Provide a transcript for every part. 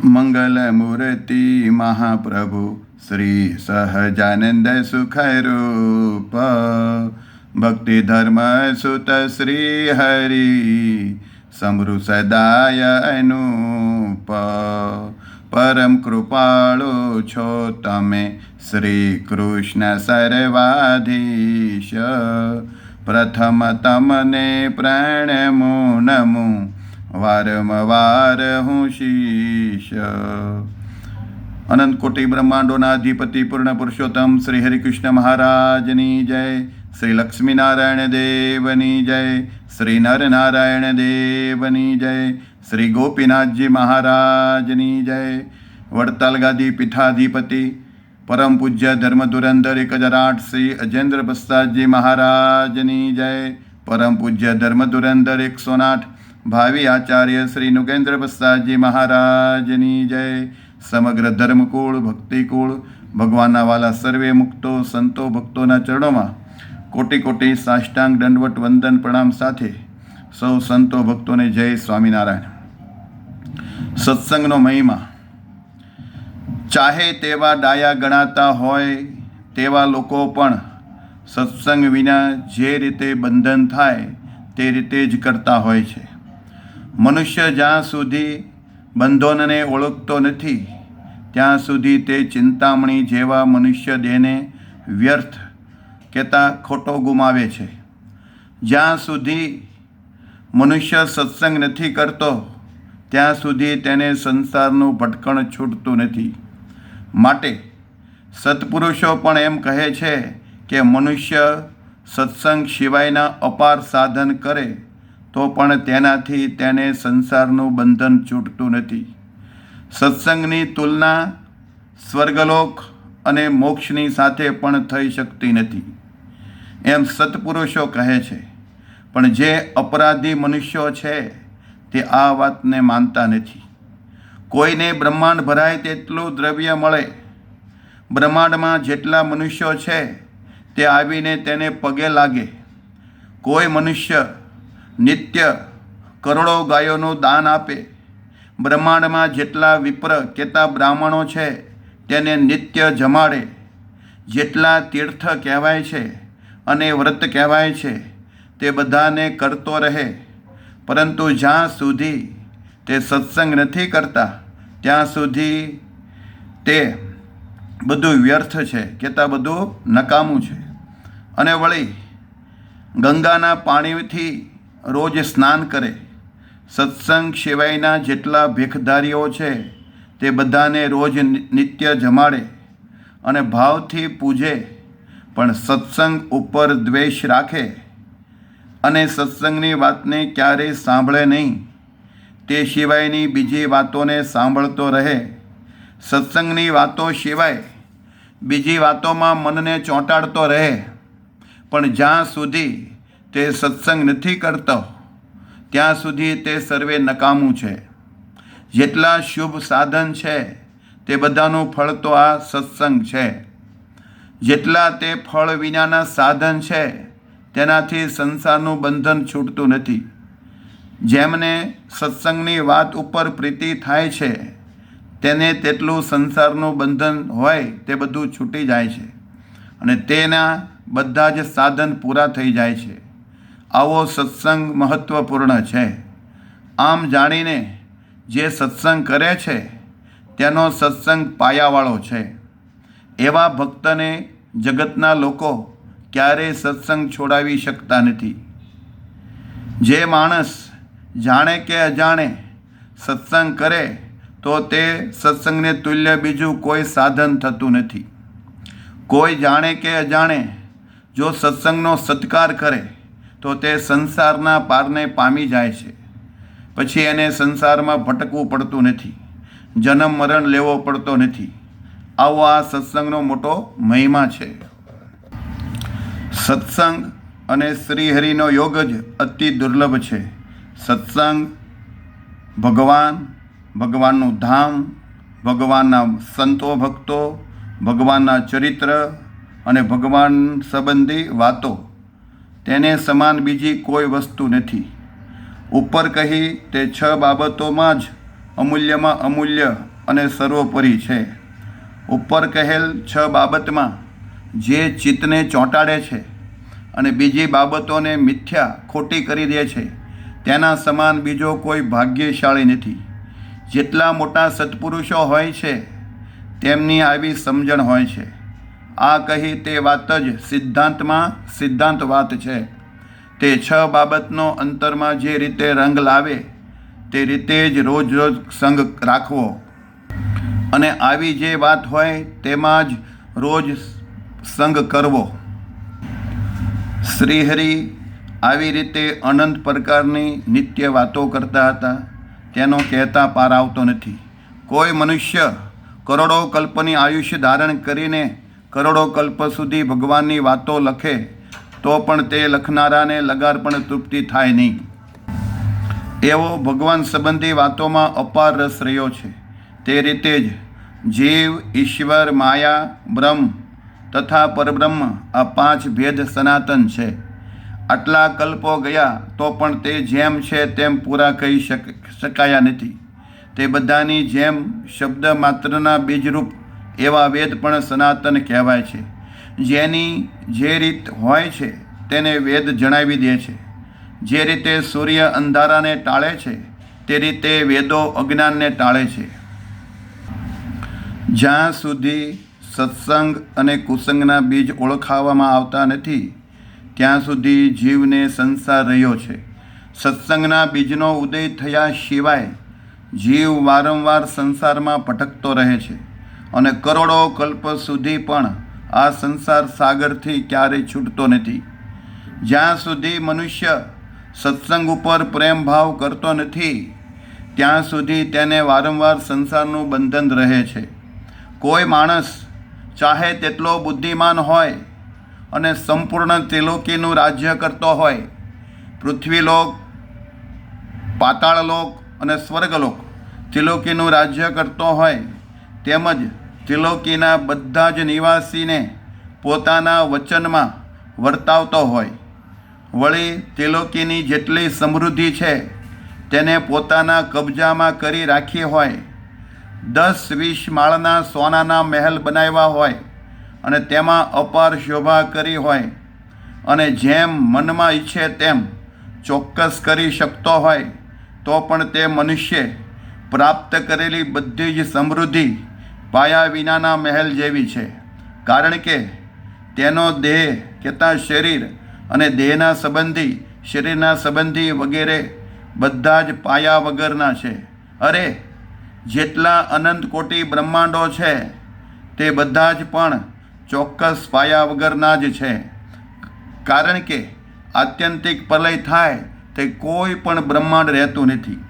મંગલમૂર્તિ મહાપ્રભુ શ્રી સહજાનંદ સુખરૂપ ભક્તિ ધર્મ સુત શ્રી હરિ સમૃ સદાય અનુપ પરમ કૃપાળુ છો તમે શ્રી કૃષ્ણ સર્વાધીશ પ્રથમ તમને પ્રણમો નમું વારંવાર હું શીશ. અનંત કોટી બ્રહ્માંડોના અધિપતિ પૂર્ણ પુરુષોત્તમ શ્રી હરિકૃષ્ણ મહારાજની જય. શ્રી લક્ષ્મીનારાયણ દેવની જય. શ્રી નરનારાયણ દેવની જય. શ્રી ગોપીનાથજી મહારાજની જય. વડતાલ ગાદી પીઠાધિપતિ, પરમ પૂજ્ય ધર્મધુરંધર એક હજાર આઠ શ્રી અજેન્દ્ર પ્રસાદજી મહારાજની જય. પરમ પૂજ્ય ધર્મધુરંધર એકસો આઠ ભાવિ આચાર્ય શ્રી નુગેન્દ્ર પ્રસાદજી મહારાજની જય. સમગ્ર ધર્મકુળ, ભક્તિકુળ, ભગવાનના વાલા સર્વે મુક્તો, સંતો ભક્તોના ચરણોમાં કોટી કોટી સાષ્ટાંગ દંડવટ વંદન પ્રણામ સાથે સૌ સંતો ભક્તોને જય સ્વામિનારાયણ. સત્સંગનો મહિમા. ચાહે તેવા ડાયા ગણાતા હોય, તેવા લોકો પણ સત્સંગ વિના જે રીતે બંધન થાય, તે રીતે જ કરતા હોય છે. મનુષ્ય જ્યાં સુધી બંધનને ઓળખતો નથી, ત્યાં સુધી તે ચિંતામણી જેવા મનુષ્ય દેહને વ્યર્થ કહેતા ખોટો ગુમાવે છે. જ્યાં સુધી મનુષ્ય સત્સંગ નથી કરતો, ત્યાં સુધી તેને સંસારનું ભટકણ છૂટતું નથી. માટે સત્પુરુષો પણ એમ કહે છે કે મનુષ્ય સત્સંગ સિવાયના અપાર સાધન કરે તો પણ તેનાથી તેને સંસારનું બંધન છૂટતું નથી. સત્સંગની તુલના સ્વર્ગલોક અને મોક્ષની સાથે પણ થઈ શકતી નથી. એમ સત્પુરુષો કહે છે, પણ જે અપરાધી મનુષ્યો છે, તે આ વાતને માનતા નથી. કોઈને બ્રહ્માંડ ભરાય તેટલું દ્રવ્ય મળે. બ્રહ્માંડમાં જેટલા મનુષ્યો છે, તે આવીને તેને પગે લાગે. કોઈ મનુષ્ય નિત્ય કરોડો ગાયોનું દાન આપે. બ્રહ્માંડમાં જેટલા વિપ્ર કેતા બ્રાહ્મણો છે, તેને નિત્ય જમાડે. જેટલા તીર્થ કહેવાય છે અને વ્રત કહેવાય છે, તે બધાને કરતો રહે. પરંતુ જ્યાં સુધી તે સત્સંગ નથી કરતા, ત્યાં સુધી તે બધું વ્યર્થ છે કહેતા બધું નકામું છે. અને વળી ગંગાના પાણીથી રોજ સ્નાન કરે. સત્સંગ સિવાયના જેટલા ભેખધારીઓ છે, તે બધાને રોજ નિત્ય જમાડે અને ભાવથી પૂજે, પણ સત્સંગ ઉપર દ્વેષ રાખે અને સત્સંગની વાતને ક્યારેય સાંભળે નહીં. તે સિવાયની બીજી વાતોને સાંભળતો રહે. સત્સંગની વાતો સિવાય બીજી વાતોમાં મનને ચોંટાડતો રહે. પણ જ્યાં સુધી તે સત્સંગ નથી કરતો. ત્યાં સુધી તે સર્વે નકામું છે. જેટલા શુભ સાધન છે, તે બધાનું ફળ તો આ સત્સંગ છે. જેટલા તે ફળ વિનાના સાધન છે, તેનાથી સંસારનું બંધન છૂટતું નથી. જેમને સત્સંગની વાત ઉપર પ્રીતિ થાય છે, તેને તેટલું સંસારનું બંધન હોય તે બધું છૂટી જાય છે. અને તેના બધા જ સાધન પૂરા થઈ જાય છે. આવો સત્સંગ મહત્ત્વપૂર્ણ છે. આમ જાણીને જે સત્સંગ કરે છે, તેનો સત્સંગ પાયાવાળો છે. એવા ભક્તને જગતના લોકો ક્યારેય સત્સંગ છોડાવી શકતા નથી. જે માણસ જાણે કે અજાણે સત્સંગ કરે, તો તે સત્સંગને તુલ્ય બીજું કોઈ સાધન થતું નથી. કોઈ જાણે કે અજાણે જો સત્સંગનો સત્કાર કરે તો તે સંસારના પારને પામી જાય છે. પછી એને સંસારમાં ભટકવું પડતું નથી. જન્મ મરણ લેવો પડતો નથી. આવો આ સત્સંગનો મોટો મહિમા છે. સત્સંગ અને શ્રીહરિનો યોગ જ અતિ દુર્લભ છે. સત્સંગ ભગવાન, ભગવાનનું ધામ, ભગવાનના સંતો ભક્તો, ભગવાનના ચરિત્ર અને ભગવાન સંબંધી વાતો તેને સમાન બીજી કોઈ વસ્તુ નથી. ઉપર કહી, તે છ બાબતોમાં જ અમૂલ્યમાં અમૂલ્ય અને સર્વોપરી છે. ઉપર કહેલ છ બાબતમાં જે ચિત્તને ચોંટાડે છે અને બીજી બાબતોને મિથ્યા ખોટી કરી દે છે, તેના સમાન બીજો કોઈ ભાગ્યશાળી નથી. જેટલા મોટા સત્પુરુષો હોય છે, તેમની આવી સમજણ હોય છે. આ કહી તે વાત જ સિદ્ધાંતમાં સિદ્ધાંત વાત છે. તે છ બાબતનો અંતરમાં જે રીતે રંગ લાવે, તે રીતે જ રોજ રોજ સંગ રાખવો. અને આવી જે વાત હોય તેમાં જ રોજ સંગ કરવો. શ્રીહરિ આવી રીતે અનંત પ્રકારની નિત્ય વાતો કરતા હતા. તેનો કહેતા પાર આવતો નથી. કોઈ મનુષ્ય કરોડો કલ્પની આયુષ્ય ધારણ કરીને કરોડો કલ્પ સુધી ભગવાનની વાતો લખે, તો પણ તે લખનારાને લગાર પણ તૃપ્તિ થાય નહીં. એવો ભગવાન સંબંધી વાતોમાં અપાર રસ રહ્યો છે. તે રીતે જ જીવ, ઈશ્વર, માયા, બ્રહ્મ તથા પરબ્રહ્મ આ પાંચ ભેદ સનાતન છે. આટલા કલ્પો ગયા તો પણ તે જેમ છે તેમ પૂરા કહી શક, શકાયા નથી. તે બધાની જેમ શબ્દ માત્રના બીજરૂપ એવા વેદ પણ સનાતન કહેવાય છે. જેની જે રીત હોય છે તેને વેદ જણાવી દે છે. જે રીતે સૂર્ય અંધારાને ટાળે છે, તે રીતે વેદો અજ્ઞાનને ટાળે છે. જ્યાં સુધી સત્સંગ અને કુસંગના બીજ ઓળખાવવામાં આવતા નથી, ત્યાં સુધી જીવને સંસાર રહ્યો છે. સત્સંગના બીજનો ઉદય થયા સિવાય જીવ વારંવાર સંસારમાં ભટકતો રહે છે. અને કરોડો કલ્પ સુધી પણ આ સંસાર સાગરથી ક્યારેય છૂટતો નથી. જ્યાં સુધી મનુષ્ય સત્સંગ ઉપર પ્રેમ ભાવ કરતો નથી, ત્યાં સુધી તેને વારંવાર સંસારનું બંધન રહે છે. કોઈ માણસ ચાહે તેટલો બુદ્ધિમાન હોય અને સંપૂર્ણ ત્રિલોકીનું રાજ્ય કરતો હોય, પૃથ્વીલોક, પાતાળલોક અને સ્વર્ગલોક ત્રિલોકીનું રાજ્ય કરતો હોય તેમજ ત્રિલોકીના બધા જ નિવાસીને પોતાના વચનમાં વર્તાવતો હોય. વળી ત્રિલોકીની જેટલી સમૃદ્ધિ છે, તેને પોતાના કબજામાં કરી રાખી હોય. દસ વીસ માળના સોનાના મહેલ બનાવ્યા હોય અને તેમાં અપાર શોભા કરી હોય અને જેમ મનમાં ઈચ્છે તેમ ચોક્કસ કરી શકતો હોય, તો પણ તે મનુષ્ય પ્રાપ્ત કરેલી બધી જ સમૃદ્ધિ પાયા વિનાના મહેલ જેવી છે. કારણ કે તેનો દેહ કેતા શરીર અને દેહના સંબંધી, શરીરના સંબંધી વગેરે બધા જ પાયા વગરના છે. અરે, જેટલા અનંત કોટી બ્રહ્માંડો છે, તે બધા જ પણ ચોક્કસ પાયા વગરના જ છે. કારણ કે આત્યંતિક પ્રલય થાય તે કોઈ પણ બ્રહ્માંડ રહેતું નથી.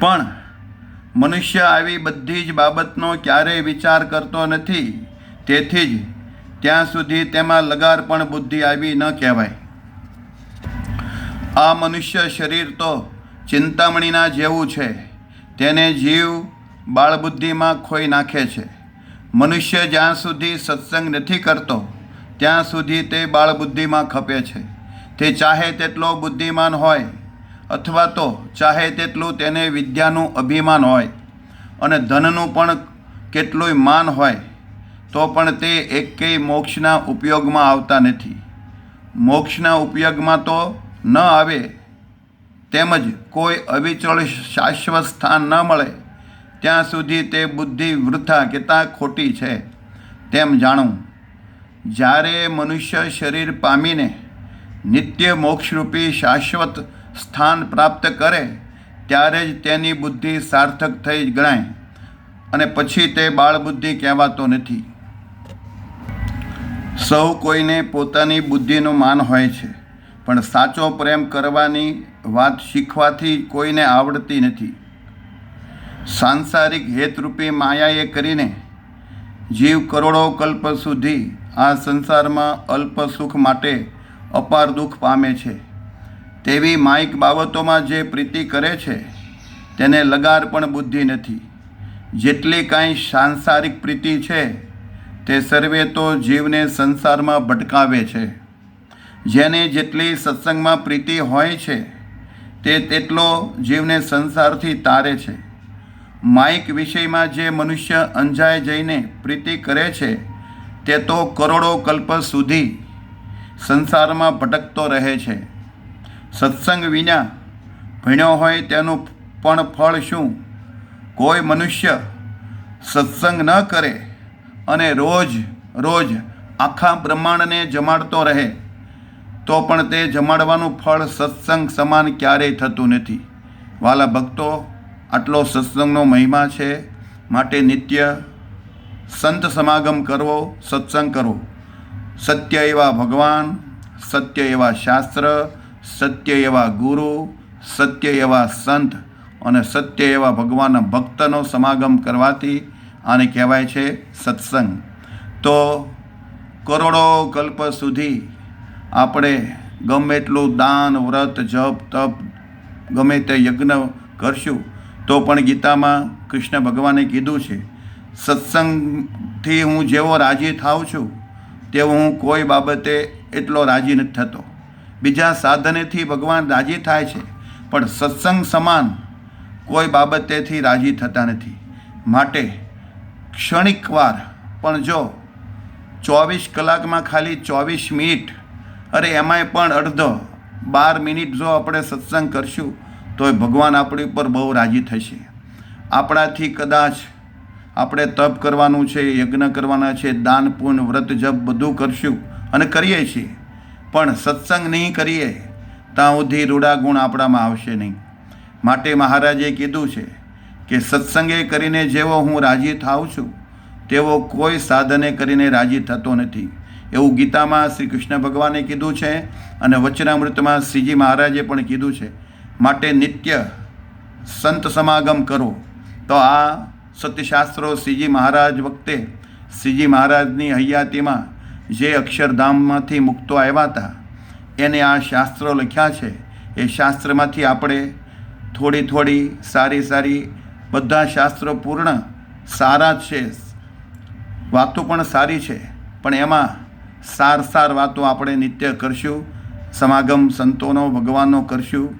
પણ મનુષ્ય આવી બધી જ બાબતનો ક્યારેય વિચાર કરતો નથી. તેથી જ ત્યાં સુધી તેમાં લગાર પણ બુદ્ધિ આવી ન કહેવાય. આ મનુષ્ય શરીર તો ચિંતામણીના જેવું છે. તેને જીવ બાળબુદ્ધિમાં ખોઈ નાખે છે. મનુષ્ય જ્યાં સુધી સત્સંગ નથી કરતો, ત્યાં સુધી તે બાળબુદ્ધિમાં ખપે છે. તે ચાહે તેટલો બુદ્ધિમાન હોય અથવા તો ચાહે તેટલું તેને વિદ્યાનું અભિમાન હોય અને ધનનું પણ કેટલુંય માન હોય, તો પણ તે એકેય મોક્ષના ઉપયોગમાં આવતા નથી. મોક્ષના ઉપયોગમાં તો ન આવે, તેમજ કોઈ અવિચળ શાશ્વત સ્થાન ન મળે, ત્યાં સુધી તે બુદ્ધિ વૃથા કેતા ખોટી છે, તેમ જાણું. જ્યારે મનુષ્ય શરીર પામીને નિત્ય મોક્ષરૂપી શાશ્વત સ્થાન પ્રાપ્ત કરે, ત્યારે જ તેની બુદ્ધિ સાર્થક થઈ ગણાય અને પછી તે બાળબુદ્ધિ કહેવાતો નથી. સૌ કોઈને પોતાની બુદ્ધિનું માન હોય છે, પણ સાચો પ્રેમ કરવાની વાત શીખવાથી કોઈને આવડતી નથી. સાંસારિક હેતરૂપી માયાએ કરીને જીવ કરોડો કલ્પ સુધી આ સંસારમાં અલ્પ સુખ માટે અપાર દુઃખ પામે છે. તેવી માઇક બાબતોમાં જે પ્રીતિ કરે છે, તેને લગાર પણ બુદ્ધિ નથી. જેટલી કાંઈ સાંસારિક પ્રીતિ છે, તે સર્વે તો જીવને સંસારમાં ભટકાવે છે. જેને જેટલી સત્સંગમાં પ્રીતિ હોય છે, તે તેટલો જીવને સંસારથી તારે છે. માઇક વિષયમાં જે મનુષ્ય અંજાય જઈને પ્રીતિ કરે છે, તે તો કરોડો કલ્પ સુધી સંસારમાં ભટકતો રહે છે. સત્સંગ વિના ભણ્યો હોય તેનું પણ ફળ શું? કોઈ મનુષ્ય સત્સંગ ન કરે અને રોજ રોજ આખા બ્રહ્માંડને જમાડતો રહે, તો પણ તે જમાડવાનું ફળ સત્સંગ સમાન ક્યારેય થતું નથી. વાલા ભક્તો, આટલો સત્સંગનો મહિમા છે માટે નિત્ય સંત સમાગમ કરવો, સત્સંગ કરવો. સત્ય એવા ભગવાન, સત્ય એવા શાસ્ત્ર સત્ય એવા ગુરુ, સત્ય એવા સંત અને સત્ય એવા ભગવાનના ભક્તનો સમાગમ કરવાથી આને કહેવાય છે સત્સંગ. તો કરોડો કલ્પ સુધી આપણે ગમે એટલું દાન, વ્રત, જપ, તપ, ગમે તે યજ્ઞ કરશું, તો પણ ગીતામાં કૃષ્ણ ભગવાને કીધું છે, સત્સંગથી હું જેવો રાજી થાઉં છું, તેવો હું કોઈ બાબતે એટલો રાજી નથી થતો. બીજા સાધનેથી ભગવાન રાજી થાય છે, પણ સત્સંગ સમાન કોઈ બાબતેથી રાજી થતા નથી. માટે ક્ષણિક વાર, પણ જો ચોવીસ કલાકમાં ખાલી ચોવીસ મિનિટ, અરે એમાંય પણ અડધો, બાર મિનિટ જો આપણે સત્સંગ કરશું તો એ ભગવાન આપણી ઉપર બહુ રાજી થશે. આપણાથી કદાચ આપણે તપ કરવાનું છે, યજ્ઞ કરવાના છે, દાન પૂન વ્રત, જપ બધું કરશું અને કરીએ છીએ. પણ સત્સંગ નહીં કરીએ, ત્યાં સુધી રૂડા ગુણ આપણામાં આવશે નહીં. માટે મહારાજે કીધું છે કે સત્સંગે કરીને જેવો હું રાજી થાઉં છું, તેવો કોઈ સાધને કરીને રાજી થતો નથી. એવું ગીતામાં શ્રી કૃષ્ણ ભગવાને કીધું છે અને વચનામૃતમાં શ્રીજી મહારાજે પણ કીધું છે, માટે નિત્ય સંત સમાગમ કરો. તો આ સત્યશાસ્ત્રો શ્રીજી મહારાજ વખતે શ્રીજી મહારાજની હૈયાતીમાં જે અક્ષરધામમાંથી મુક્તો આવ્યા હતા, એને આ શાસ્ત્રો લખ્યા છે. એ શાસ્ત્રમાંથી આપણે થોડી થોડી સારી સારી બધા શાસ્ત્રો પૂર્ણ, સારા જ છે. વાતો પણ સારી છે. પણ એમાં સાર સાર વાતો આપણે નિત્ય કરશું. સમાગમ સંતોનો, ભગવાનનો કરશું.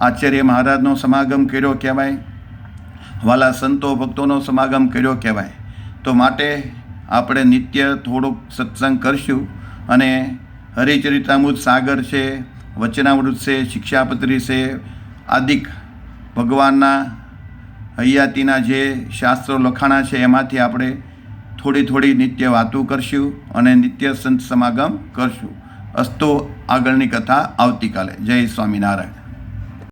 આચાર્ય મહારાજનો સમાગમ કર્યો કહેવાય. વાલા સંતો ભક્તોનો સમાગમ કર્યો કહેવાય. તો માટે આપણે નિત્ય થોડોક સત્સંગ કરશું અને હરિચરિતામૃત સાગર છે, વચનામૃત છે, શિક્ષાપત્રી છે, આદિક ભગવાનના હૈયાતીના જે શાસ્ત્રો લખાણા છે, એમાંથી આપણે થોડી થોડી નિત્ય વાતો કરશું અને નિત્ય સંત સમાગમ કરશું. અસ્તો આગળની કથા આવતીકાલે. જય સ્વામિનારાયણ.